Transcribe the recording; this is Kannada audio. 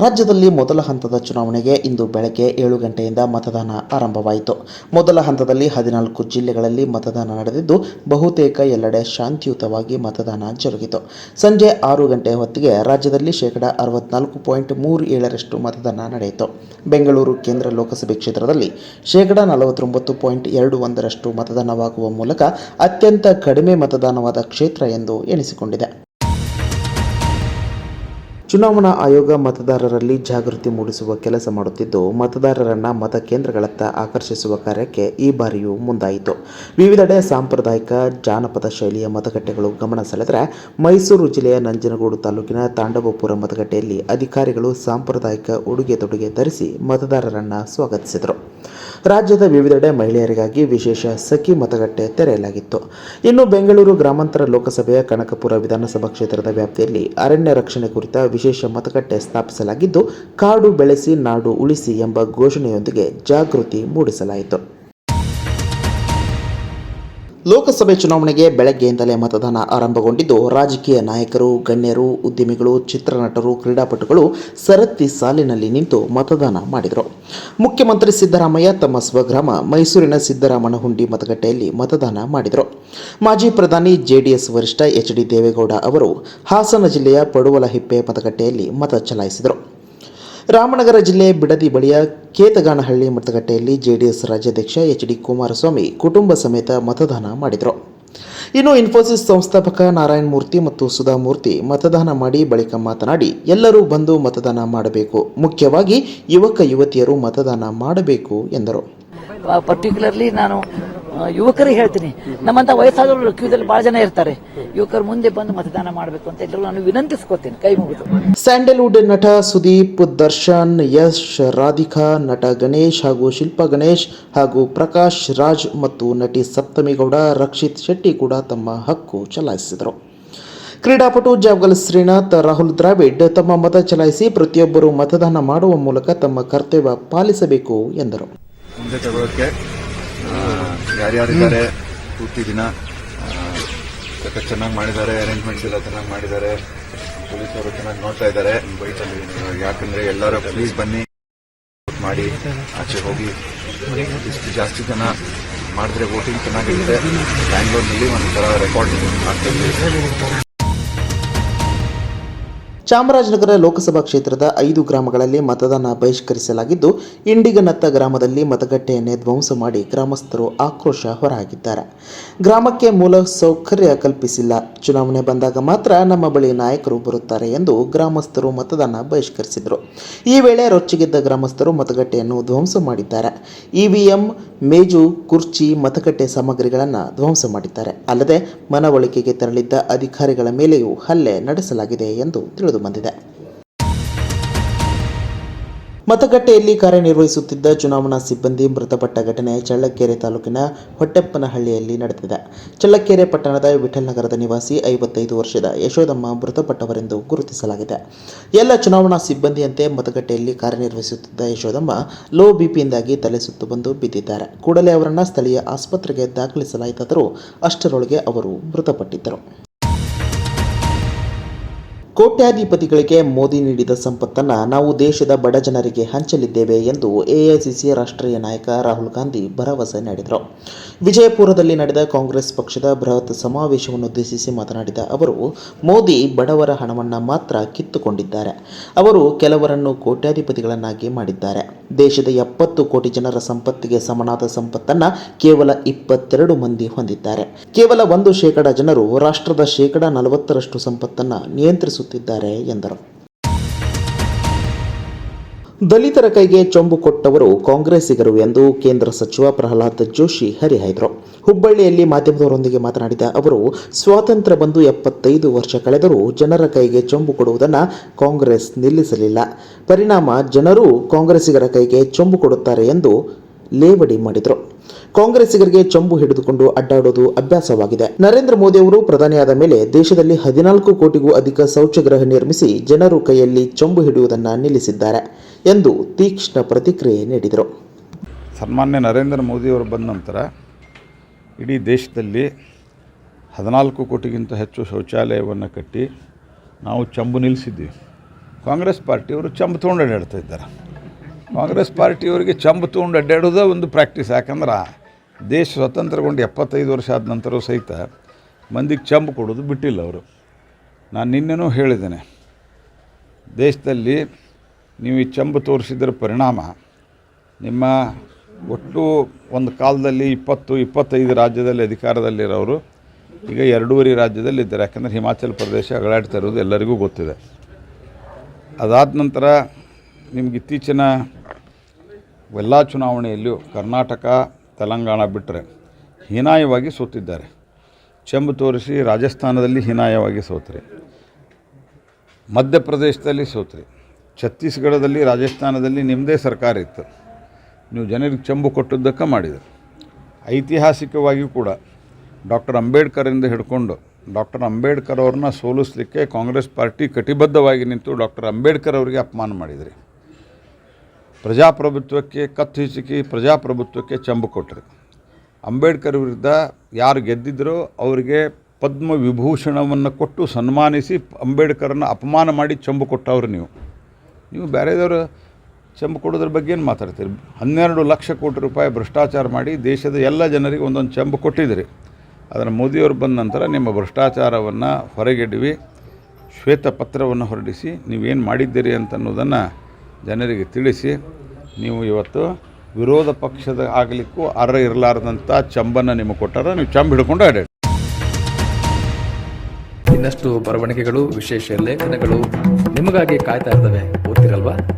ರಾಜ್ಯದಲ್ಲಿ ಮೊದಲ ಹಂತದ ಚುನಾವಣೆಗೆ ಇಂದು ಬೆಳಗ್ಗೆ ಏಳು ಗಂಟೆಯಿಂದ ಮತದಾನ ಆರಂಭವಾಯಿತು. ಮೊದಲ ಹಂತದಲ್ಲಿ ಹದಿನಾಲ್ಕು ಜಿಲ್ಲೆಗಳಲ್ಲಿ ಮತದಾನ ನಡೆದಿದ್ದು, ಬಹುತೇಕ ಎಲ್ಲೆಡೆ ಶಾಂತಿಯುತವಾಗಿ ಮತದಾನ ಜರುಗಿತು. ಸಂಜೆ ಆರು ಗಂಟೆ ಹೊತ್ತಿಗೆ ರಾಜ್ಯದಲ್ಲಿ ಶೇಕಡ ಅರವತ್ನಾಲ್ಕು ಪಾಯಿಂಟ್ ಮೂರು ಏಳರಷ್ಟು ಮತದಾನ ನಡೆಯಿತು. ಬೆಂಗಳೂರು ಕೇಂದ್ರ ಲೋಕಸಭೆ ಕ್ಷೇತ್ರದಲ್ಲಿ ಶೇಕಡ ನಲವತ್ತೊಂಬತ್ತು ಪಾಯಿಂಟ್ ಎರಡು ಒಂದರಷ್ಟು ಮತದಾನವಾಗುವ ಮೂಲಕ ಅತ್ಯಂತ ಕಡಿಮೆ ಮತದಾನವಾದ ಕ್ಷೇತ್ರ ಎಂದು ಎನಿಸಿಕೊಂಡಿದೆ ಚುನಾವಣಾ ಆಯೋಗ ಮತದಾರರಲ್ಲಿ ಜಾಗೃತಿ ಮೂಡಿಸುವ ಕೆಲಸ ಮಾಡುತ್ತಿದ್ದು, ಮತದಾರರನ್ನ ಮತಕೇಂದ್ರಗಳತ್ತ ಆಕರ್ಷಿಸುವ ಕಾರ್ಯಕ್ಕೆ ಈ ಬಾರಿಯೂ ಮುಂದಾಯಿತು. ವಿವಿಧೆಡೆ ಸಾಂಪ್ರದಾಯಿಕ ಜಾನಪದ ಶೈಲಿಯ ಮತಗಟ್ಟೆಗಳು ಗಮನ ಸೆಳೆದರೆ ಮೈಸೂರು ಜಿಲ್ಲೆಯ ನಂಜನಗೂಡು ತಾಲೂಕಿನ ತಾಂಡವಪುರ ಮತಗಟ್ಟೆಯಲ್ಲಿ ಅಧಿಕಾರಿಗಳು ಸಾಂಪ್ರದಾಯಿಕ ಉಡುಗೆ ತೊಡುಗೆ ಧರಿಸಿ ಮತದಾರರನ್ನ ಸ್ವಾಗತಿಸಿದರು. ರಾಜ್ಯದ ವಿವಿಧೆಡೆ ಮಹಿಳೆಯರಿಗಾಗಿ ವಿಶೇಷ ಸಖಿ ಮತಗಟ್ಟೆ ತೆರೆಯಲಾಗಿತ್ತು. ಇನ್ನು ಬೆಂಗಳೂರು ಗ್ರಾಮಾಂತರ ಲೋಕಸಭೆಯ ಕನಕಪುರ ವಿಧಾನಸಭಾ ಕ್ಷೇತ್ರದ ವ್ಯಾಪ್ತಿಯಲ್ಲಿ ಅರಣ್ಯ ರಕ್ಷಣೆ ಕುರಿತ ವಿಶೇಷ ಮತಗಟ್ಟೆ ಸ್ಥಾಪಿಸಲಾಗಿದ್ದು, ಕಾಡು ಬೆಳೆಸಿ, ನಾಡು ಉಳಿಸಿ ಎಂಬ ಘೋಷಣೆಯೊಂದಿಗೆ ಜಾಗೃತಿ ಮೂಡಿಸಲಾಯಿತು. ಲೋಕಸಭೆ ಚುನಾವಣೆಗೆ ಬೆಳಗ್ಗೆಯಿಂದಲೇ ಮತದಾನ ಆರಂಭಗೊಂಡಿದ್ದು, ರಾಜಕೀಯ ನಾಯಕರು, ಗಣ್ಯರು, ಉದ್ಯಮಿಗಳು, ಚಿತ್ರನಟರು, ಕ್ರೀಡಾಪಟುಗಳು ಸರತಿ ಸಾಲಿನಲ್ಲಿ ನಿಂತು ಮತದಾನ ಮಾಡಿದರು. ಮುಖ್ಯಮಂತ್ರಿ ಸಿದ್ದರಾಮಯ್ಯ ತಮ್ಮ ಸ್ವಗ್ರಾಮ ಮೈಸೂರಿನ ಸಿದ್ದರಾಮನಹುಂಡಿ ಮತಗಟ್ಟೆಯಲ್ಲಿ ಮತದಾನ ಮಾಡಿದರು. ಮಾಜಿ ಪ್ರಧಾನಿ ಜೆಡಿಎಸ್ ವರಿಷ್ಠ ಎಚ್ ಡಿ ದೇವೇಗೌಡ ಅವರು ಹಾಸನ ಜಿಲ್ಲೆಯ ಪಡುವಲಹಿಪ್ಪೆ ಮತಗಟ್ಟೆಯಲ್ಲಿ ಮತ ಚಲಾಯಿಸಿದರು. ರಾಮನಗರ ಜಿಲ್ಲೆ ಬಿಡದಿ ಬಳಿಯ ಕೇತಗಾನಹಳ್ಳಿ ಮತಗಟ್ಟೆಯಲ್ಲಿ ಜೆಡಿಎಸ್ ರಾಜ್ಯಾಧ್ಯಕ್ಷ ಎಚ್ ಡಿ ಕುಮಾರಸ್ವಾಮಿ ಕುಟುಂಬ ಸಮೇತ ಮತದಾನ ಮಾಡಿದರು. ಇನ್ನು ಇನ್ಫೋಸಿಸ್ ಸಂಸ್ಥಾಪಕ ನಾರಾಯಣ ಮೂರ್ತಿ ಮತ್ತು ಸುಧಾಮೂರ್ತಿ ಮತದಾನ ಮಾಡಿ ಬಳಿಕ ಮಾತನಾಡಿ, ಎಲ್ಲರೂ ಬಂದು ಮತದಾನ ಮಾಡಬೇಕು. ಮುಖ್ಯವಾಗಿ ಯುವಕ ಯುವತಿಯರು ಮತದಾನ ಮಾಡಬೇಕು ಎಂದರು. ಪರ್ಟಿಕ್ಯುಲರ್ಲಿ ನಾನು ಯುವಕರಿಗೆ ಹೇಳ್ತೀನಿ. ನಮ್ಮಂತ ವಯಸ್ಸಾದವರು ಕ್ಯೂದಲ್ಲಿ ಬಹಳ ಜನ ಇರ್ತಾರೆ. ಯುವಕರು ಮುಂದೆ ಬಂದು ಮತದಾನ ಮಾಡಬೇಕು ಅಂತ ಎಲ್ಲರೂ ನಾನು ವಿನಂತಿಸ್ಕೋತೀನಿ. ಕೈ ಮುಗಿದು. ಸ್ಯಾಂಡಲ್ವುಡ್ ನಟ ಸುದೀಪ್ ದರ್ಶನ್, ಯಶ್ ರಾಧಿಕಾ, ನಟ ಗಣೇಶ್ ಹಾಗೂ ಶಿಲ್ಪಾ ಗಣೇಶ್ ಹಾಗೂ ಪ್ರಕಾಶ್ ರಾಜ್ ಮತ್ತು ನಟಿ ಸಪ್ತಮಿಗೌಡ ರಕ್ಷಿತ್ ಶೆಟ್ಟಿ ಕೂಡ ತಮ್ಮ ಹಕ್ಕು ಚಲಾಯಿಸಿದರು. ಕ್ರೀಡಾಪಟು ಜಾವಗಲ್ ಶ್ರೀನಾಥ್, ರಾಹುಲ್ ದ್ರಾವಿಡ್ ತಮ್ಮ ಮತ ಚಲಾಯಿಸಿ ಪ್ರತಿಯೊಬ್ಬರು ಮತದಾನ ಮಾಡುವ ಮೂಲಕ ತಮ್ಮ ಕರ್ತವ್ಯ ಪಾಲಿಸಬೇಕು ಎಂದರು. ಮುಂದೆ ತಗೊಳ್ಳೋಕ್ಕೆ ಯಾರ್ಯಾರಿದ್ದಾರೆ, ಪೂರ್ತಿ ದಿನ ಚೆನ್ನಾಗಿ ಮಾಡಿದ್ದಾರೆ ಅರೇಂಜ್ಮೆಂಟ್ಸ್ ಎಲ್ಲ ಚೆನ್ನಾಗಿ ಮಾಡಿದ್ದಾರೆ ಪೊಲೀಸರು ಚೆನ್ನಾಗಿ ನೋಡ್ತಾ ಇದ್ದಾರೆ. ಯಾಕಂದ್ರೆ ಎಲ್ಲರೂ ಪ್ಲೀಸ್ ಬನ್ನಿ, ಮಾಡಿ, ಆಚೆ ಹೋಗಿ. ಇಷ್ಟು ಜಾಸ್ತಿ ಜನ ಮಾಡಿದ್ರೆ ವೋಟಿಂಗ್ನಲ್ಲಿ ಬ್ಯಾಂಗ್ಳೂರ್ನಲ್ಲಿ ಒಂಥರ ರೆಕಾರ್ಡ್ ಆಗ್ತದೆ ಚಾಮರಾಜನಗರ ಲೋಕಸಭಾ ಕ್ಷೇತ್ರದ ಐದು ಗ್ರಾಮಗಳಲ್ಲಿ ಮತದಾನ ಬಹಿಷ್ಕರಿಸಲಾಗಿದ್ದು, ಇಂಡಿಗನತ್ತ ಗ್ರಾಮದಲ್ಲಿ ಮತಗಟ್ಟೆಯನ್ನೇ ಧ್ವಂಸ ಮಾಡಿ ಗ್ರಾಮಸ್ಥರು ಆಕ್ರೋಶ ಹೊರಹಾಕಿದ್ದಾರೆ. ಗ್ರಾಮಕ್ಕೆ ಮೂಲ ಸೌಕರ್ಯ ಕಲ್ಪಿಸಿಲ್ಲ. ಚುನಾವಣೆ ಬಂದಾಗ ಮಾತ್ರ ನಮ್ಮ ಬಳಿ ನಾಯಕರು ಬರುತ್ತಾರೆ ಎಂದು ಗ್ರಾಮಸ್ಥರು ಮತದಾನ ಬಹಿಷ್ಕರಿಸಿದರು. ಈ ವೇಳೆ ರೊಚ್ಚಿಗೆದ್ದ ಗ್ರಾಮಸ್ಥರು ಮತಗಟ್ಟೆಯನ್ನು ಧ್ವಂಸ ಮಾಡಿದ್ದಾರೆ. ಇವಿಎಂ, ಮೇಜು, ಕುರ್ಚಿ, ಮತಗಟ್ಟೆ ಸಾಮಗ್ರಿಗಳನ್ನು ಧ್ವಂಸ ಮಾಡಿದ್ದಾರೆ. ಅಲ್ಲದೆ ಮನವೊಳಿಕೆಗೆ ತೆರಳಿದ್ದ ಅಧಿಕಾರಿಗಳ ಮೇಲೆಯೂ ಹಲ್ಲೆ ನಡೆಸಲಾಗಿದೆ ಎಂದು ತಿಳಿದು ಬಂದಿದೆ. ಮತಗಟ್ಟೆಯಲ್ಲಿ ಕಾರ್ಯನಿರ್ವಹಿಸುತ್ತಿದ್ದ ಚುನಾವಣಾ ಸಿಬ್ಬಂದಿ ಮೃತಪಟ್ಟ ಘಟನೆ ಚಳ್ಳಕೆರೆ ತಾಲೂಕಿನ ಹೊಟ್ಟೆಪ್ಪನಹಳ್ಳಿಯಲ್ಲಿ ನಡೆದಿದೆ. ಚಳ್ಳಕೆರೆ ಪಟ್ಟಣದ ವಿಠಲ್ ನಗರದ ನಿವಾಸಿ ಐವತ್ತೈದು ವರ್ಷದ ಯಶೋದಮ್ಮ ಮೃತಪಟ್ಟವರೆಂದು ಗುರುತಿಸಲಾಗಿದೆ. ಎಲ್ಲ ಚುನಾವಣಾ ಸಿಬ್ಬಂದಿಯಂತೆ ಮತಗಟ್ಟೆಯಲ್ಲಿ ಕಾರ್ಯನಿರ್ವಹಿಸುತ್ತಿದ್ದ ಯಶೋದಮ್ಮ ಲೋ ಬಿಪಿಯಿಂದಾಗಿ ತಲೆ ಸುತ್ತು ಬಂದು ಬಿದ್ದಿದ್ದಾರೆ. ಕೂಡಲೇ ಅವರನ್ನು ಸ್ಥಳೀಯ ಆಸ್ಪತ್ರೆಗೆ ದಾಖಲಿಸಲಾಯಿತಾದರೂ ಅಷ್ಟರೊಳಗೆ ಅವರು ಮೃತಪಟ್ಟಿದ್ದರು. ಕೋಟ್ಯಾಧಿಪತಿಗಳಿಗೆ ಮೋದಿ ನೀಡಿದ ಸಂಪತ್ತನ್ನು ನಾವು ದೇಶದ ಬಡ ಜನರಿಗೆ ಹಂಚಲಿದ್ದೇವೆ ಎಂದು ಎಐಸಿಸಿ ರಾಷ್ಟ್ರೀಯ ನಾಯಕ ರಾಹುಲ್ ಗಾಂಧಿ ಭರವಸೆ ನೀಡಿದರು. ವಿಜಯಪುರದಲ್ಲಿ ನಡೆದ ಕಾಂಗ್ರೆಸ್ ಪಕ್ಷದ ಬೃಹತ್ ಸಮಾವೇಶವನ್ನುದ್ದೇಶಿಸಿ ಮಾತನಾಡಿದ ಅವರು, ಮೋದಿ ಬಡವರ ಹಣವನ್ನು ಮಾತ್ರ ಕಿತ್ತುಕೊಂಡಿದ್ದಾರೆ. ಅವರು ಕೆಲವರನ್ನು ಕೋಟ್ಯಾಧಿಪತಿಗಳನ್ನಾಗಿ ಮಾಡಿದ್ದಾರೆ. ದೇಶದ ಎಪ್ಪತ್ತು ಕೋಟಿ ಜನರ ಸಂಪತ್ತಿಗೆ ಸಮನಾದ ಸಂಪತ್ತನ್ನು ಕೇವಲ ಇಪ್ಪತ್ತೆರಡು ಮಂದಿ ಹೊಂದಿದ್ದಾರೆ. ಕೇವಲ ಒಂದು ಶೇಕಡ ಜನರು ರಾಷ್ಟ್ರದ ಶೇಕಡ ನಲವತ್ತರಷ್ಟು ಸಂಪತ್ತನ್ನು ನಿಯಂತ್ರಿಸುತ್ತಿದ್ದಾರೆ ಎಂದರು. ದಲಿತರ ಕೈಗೆ ಚೊಂಬು ಕೊಟ್ಟವರು ಕಾಂಗ್ರೆಸ್ಸಿಗರು ಎಂದು ಕೇಂದ್ರ ಸಚಿವ ಪ್ರಹ್ಲಾದ್ ಜೋಶಿ ಹರಿಹಾಯ್ದರು. ಹುಬ್ಬಳ್ಳಿಯಲ್ಲಿ ಮಾಧ್ಯಮದವರೊಂದಿಗೆ ಮಾತನಾಡಿದ ಅವರು, ಸ್ವಾತಂತ್ರ್ಯ ಬಂದು ಎಪ್ಪತ್ತೈದು ವರ್ಷ ಕಳೆದರೂ ಜನರ ಕೈಗೆ ಚೊಂಬು ಕೊಡುವುದನ್ನು ಕಾಂಗ್ರೆಸ್ ನಿಲ್ಲಿಸಲಿಲ್ಲ. ಪರಿಣಾಮ ಜನರು ಕಾಂಗ್ರೆಸ್ಸಿಗರ ಕೈಗೆ ಚೊಂಬು ಕೊಡುತ್ತಾರೆ ಎಂದು ಲೇವಡಿ ಮಾಡಿದರು. ಕಾಂಗ್ರೆಸ್ಸಿಗರಿಗೆ ಚಂಬು ಹಿಡಿದುಕೊಂಡು ಅಡ್ಡಾಡೋದು ಅಭ್ಯಾಸವಾಗಿದೆ. ನರೇಂದ್ರ ಮೋದಿ ಅವರು ಪ್ರಧಾನಿಯಾದ ಮೇಲೆ ದೇಶದಲ್ಲಿ ಹದಿನಾಲ್ಕು ಕೋಟಿಗೂ ಅಧಿಕ ಶೌಚಗ್ರಹ ನಿರ್ಮಿಸಿ ಜನರು ಕೈಯಲ್ಲಿ ಚಂಬು ಹಿಡಿಯುವುದನ್ನು ನಿಲ್ಲಿಸಿದ್ದಾರೆ ಎಂದು ತೀಕ್ಷ್ಣ ಪ್ರತಿಕ್ರಿಯೆ ನೀಡಿದರು. ಸನ್ಮಾನ್ಯ ನರೇಂದ್ರ ಮೋದಿಯವರು ಬಂದ ನಂತರ ಇಡೀ ದೇಶದಲ್ಲಿ ಹದಿನಾಲ್ಕು ಕೋಟಿಗಿಂತ ಹೆಚ್ಚು ಶೌಚಾಲಯವನ್ನು ಕಟ್ಟಿ ನಾವು ಚಂಬು ನಿಲ್ಲಿಸಿದ್ದೀವಿ. ಕಾಂಗ್ರೆಸ್ ಪಾರ್ಟಿಯವರು ಚಂಬು ತೊಗೊಂಡು ಇದ್ದಾರೆ. ಕಾಂಗ್ರೆಸ್ ಪಾರ್ಟಿಯವರಿಗೆ ಚಂಬು ತೊಗೊಂಡು ಅಡ್ಡಾಡೋದೇ ಒಂದು ಪ್ರಾಕ್ಟೀಸ್ ಯಾಕಂದ್ರೆ ದೇಶ ಸ್ವತಂತ್ರಗೊಂಡು ಎಪ್ಪತ್ತೈದು ವರ್ಷ ಆದ ನಂತರವೂ ಸಹಿತ ಮಂದಿಗೆ ಚಂಬು ಕೊಡೋದು ಬಿಟ್ಟಿಲ್ಲ ಅವರು. ನಾನು ನಿನ್ನೆನೂ ಹೇಳಿದ್ದೇನೆ, ದೇಶದಲ್ಲಿ ನೀವು ಈ ಚಂಬು ತೋರಿಸಿದ್ರ ಪರಿಣಾಮ ನಿಮ್ಮ ಒಟ್ಟು ಒಂದು ಕಾಲದಲ್ಲಿ ಇಪ್ಪತ್ತು, ಇಪ್ಪತ್ತೈದು ರಾಜ್ಯದಲ್ಲಿ ಅಧಿಕಾರದಲ್ಲಿರೋರು ಈಗ ಎರಡೂವರೆ ರಾಜ್ಯದಲ್ಲಿ ಇದ್ದಾರೆ ಯಾಕಂದರೆ ಹಿಮಾಚಲ ಪ್ರದೇಶ ಅಗಳಾಡ್ತಾ ಇರೋದು ಎಲ್ಲರಿಗೂ ಗೊತ್ತಿದೆ. ಅದಾದ ನಂತರ ನಿಮ್ಗೆ ಇತ್ತೀಚಿನ ಎಲ್ಲ ಚುನಾವಣೆಯಲ್ಲಿಯೂ ಕರ್ನಾಟಕ, ತೆಲಂಗಾಣ ಬಿಟ್ಟರೆ ಹೀನಾಯವಾಗಿ ಸೋತಿದ್ದಾರೆ. ಚೆಂಬು ತೋರಿಸಿ ರಾಜಸ್ಥಾನದಲ್ಲಿ ಹೀನಾಯವಾಗಿ ಸೋತ್ರಿ. ಮಧ್ಯಪ್ರದೇಶದಲ್ಲಿ ಸೋತ್ರಿ. ಛತ್ತೀಸ್ಗಢದಲ್ಲಿ, ರಾಜಸ್ಥಾನದಲ್ಲಿ ನಿಮ್ಮದೇ ಸರ್ಕಾರ ಇತ್ತು. ನೀವು ಜನರಿಗೆ ಚೆಂಬು ಕೊಟ್ಟದ್ದಕ್ಕೆ ಮಾಡಿದರು. ಐತಿಹಾಸಿಕವಾಗಿಯೂ ಕೂಡ ಡಾಕ್ಟರ್ ಅಂಬೇಡ್ಕರಿಂದ ಹಿಡ್ಕೊಂಡು ಡಾಕ್ಟರ್ ಅಂಬೇಡ್ಕರ್ ಅವ್ರನ್ನ ಸೋಲಿಸಲಿಕ್ಕೆ ಕಾಂಗ್ರೆಸ್ ಪಾರ್ಟಿ ಕಟಿಬದ್ಧವಾಗಿ ನಿಂತು ಡಾಕ್ಟರ್ ಅಂಬೇಡ್ಕರ್ ಅವರಿಗೆ ಅಪಮಾನ ಮಾಡಿದ್ರಿ. ಪ್ರಜಾಪ್ರಭುತ್ವಕ್ಕೆ ಕತ್ತು ಪ್ರಜಾಪ್ರಭುತ್ವಕ್ಕೆ ಚಂಬು ಕೊಟ್ಟರು. ಅಂಬೇಡ್ಕರ್ ವಿರುದ್ಧ ಯಾರು ಗೆದ್ದಿದ್ರೋ ಅವರಿಗೆ ಪದ್ಮ ವಿಭೂಷಣವನ್ನು ಕೊಟ್ಟು ಸನ್ಮಾನಿಸಿ ಅಂಬೇಡ್ಕರನ್ನು ಅಪಮಾನ ಮಾಡಿ ಚಂಬು ಕೊಟ್ಟವ್ರು ನೀವು. ನೀವು ಬೇರೆದವರು ಚಂಬು ಕೊಡೋದ್ರ ಬಗ್ಗೆ ಏನು ಮಾತಾಡ್ತೀರಿ? ಹನ್ನೆರಡು ಲಕ್ಷ ಕೋಟಿ ರೂಪಾಯಿ ಭ್ರಷ್ಟಾಚಾರ ಮಾಡಿ ದೇಶದ ಎಲ್ಲ ಜನರಿಗೆ ಒಂದೊಂದು ಚಂಬು ಕೊಟ್ಟಿದ್ದೀರಿ. ಅದನ್ನು ಮೋದಿಯವರು ಬಂದ ನಂತರ ನಿಮ್ಮ ಭ್ರಷ್ಟಾಚಾರವನ್ನು ಹೊರಗೆಡವಿ, ಶ್ವೇತಪತ್ರವನ್ನು ಹೊರಡಿಸಿ ನೀವೇನು ಮಾಡಿದ್ದೀರಿ ಅಂತ ಅನ್ನೋದನ್ನು ಜನರಿಗೆ ತಿಳಿಸಿ, ನೀವು ಇವತ್ತು ವಿರೋಧ ಪಕ್ಷದ ಆಗಲಿಕ್ಕೂ ಅರ್ಹ ಇರಲಾರ್ದಂಥ ಚಂಬನ್ನು ನಿಮಗೆ ಕೊಟ್ಟಾರ, ನೀವು ಚಂಬ ಹಿಡ್ಕೊಂಡು ಆಡ ಇನ್ನಷ್ಟು ಬರವಣಿಗೆಗಳು ವಿಶೇಷ ಲೇಖನಗಳು ನಿಮಗಾಗಿ ಕಾಯ್ತಾ ಇರ್ತವೆ, ಓದ್ತಿರಲ್ವಾ?